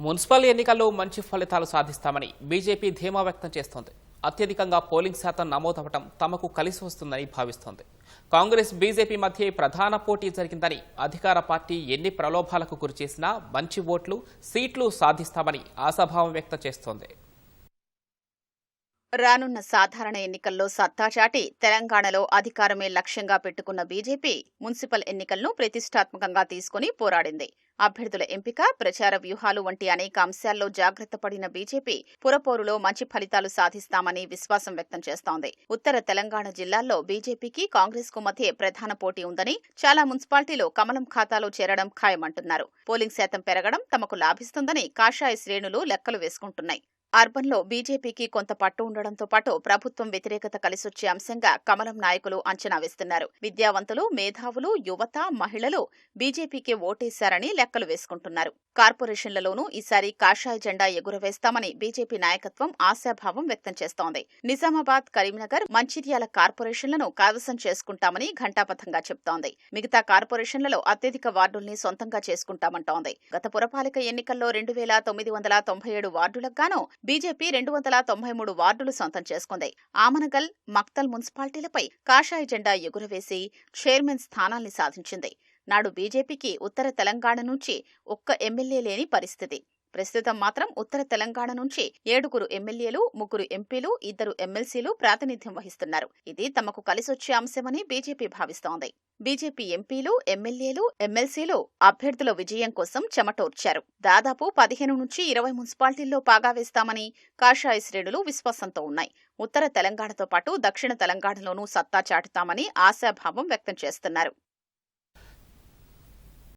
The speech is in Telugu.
మున్సిపల్ ఎన్నికల్లో మంచి ఫలితాలు సాధిస్తామని బీజేపీ ధీమా వ్యక్తం చేస్తోంది. అత్యధికంగా పోలింగ్ శాతం నమోదవటం తమకు కలిసి వస్తుందని భావిస్తోంది. కాంగ్రెస్ బీజేపీ మధ్య ప్రధాన పోటీ జరిగిందని అధికార పార్టీ ఎన్ని ప్రలోభాలకు గురిచేసినా మంచి ఓట్లు సీట్లు సాధిస్తామని ఆశాభావం వ్యక్తం చేస్తోంది. రానున్న సాధారణ ఎన్నికల్లో సత్తా చాటి తెలంగాణలో అధికారమే లక్ష్యంగా పెట్టుకున్న బీజేపీ మున్సిపల్ ఎన్నికలను ప్రతిష్టాత్మకంగా తీసుకుని పోరాడింది. అభ్యర్థుల ఎంపిక ప్రచార వ్యూహాలు వంటి అనేక అంశాల్లో జాగ్రత్త పడిన బీజేపీ పురపోరులో మంచి ఫలితాలు సాధిస్తామని విశ్వాసం వ్యక్తం చేస్తోంది. ఉత్తర తెలంగాణ జిల్లాల్లో బీజేపీకి కాంగ్రెస్కు మధ్య ప్రధాన పోటీ ఉందని చాలా మున్సిపాలిటీలో కమలం ఖాతాలో చేరడం ఖాయమంటున్నారు. పోలింగ్ శాతం పెరగడం తమకు లాభిస్తుందని కాషాయ శ్రేణులు లెక్కలు వేసుకుంటున్నాయి. అర్బన్లో బీజేపీకి కొంత పట్టు ఉండడంతో పాటు ప్రభుత్వం వ్యతిరేకత కలిసొచ్చే అంశంగా కమలం నాయకులు అంచనా వేస్తున్నారు. విద్యావంతులు మేధావులు యువత మహిళలు బీజేపీకి ఓటేశారని లెక్కలు వేసుకుంటున్నారు. కార్పొరేషన్లలోనూ ఈసారి కాషాయ జెండా ఎగురవేస్తామని బీజేపీ నాయకత్వం ఆశాభావం వ్యక్తం చేస్తోంది. నిజామాబాద్ కరీంనగర్ మంచిర్యాల కార్పొరేషన్లను కైవసం చేసుకుంటామని ఘంటాపథంగా చెప్తోంది. మిగతా కార్పొరేషన్లలో అత్యధిక వార్డుల్ని సొంతంగా చేసుకుంటామంటోంది. గత పురపాలిక ఎన్నికల్లో రెండు వేల తొమ్మిది వందల తొంభై ఏడు వార్డులకు గాను బీజేపీ రెండు వందల తొంభై మూడు వార్డులు సొంతం చేసుకుంది. ఆమనగల్ మక్తల్ మున్సిపాలిటీలపై కాషాయ జెండా ఎగురవేసి చైర్మన్ స్థానాల్ని సాధించింది. నాడు బీజేపీకి ఉత్తర తెలంగాణ నుంచి ఒక్క ఎమ్మెల్యే లేని పరిస్థితి. ప్రస్తుతం మాత్రం ఉత్తర తెలంగాణ నుంచి ఏడుగురు ఎమ్మెల్యేలు ముగ్గురు ఎంపీలు ఇద్దరు ఎమ్మెల్సీలు ప్రాతినిధ్యం వహిస్తున్నారు. ఇది తమకు కలిసొచ్చే అంశమని బీజేపీ భావిస్తోంది. బీజేపీ ఎంపీలు ఎమ్మెల్యేలు ఎమ్మెల్సీలు అభ్యర్థుల విజయం కోసం చెమటోర్చారు. దాదాపు పదిహేను నుంచి ఇరవై మున్సిపాలిటీల్లో పాగా వేస్తామని కాషాయ శ్రేణులు విశ్వాసంతో ఉన్నాయి. ఉత్తర తెలంగాణతో పాటు దక్షిణ తెలంగాణలోనూ సత్తా చాటుతామని ఆశాభావం వ్యక్తం చేస్తున్నారు.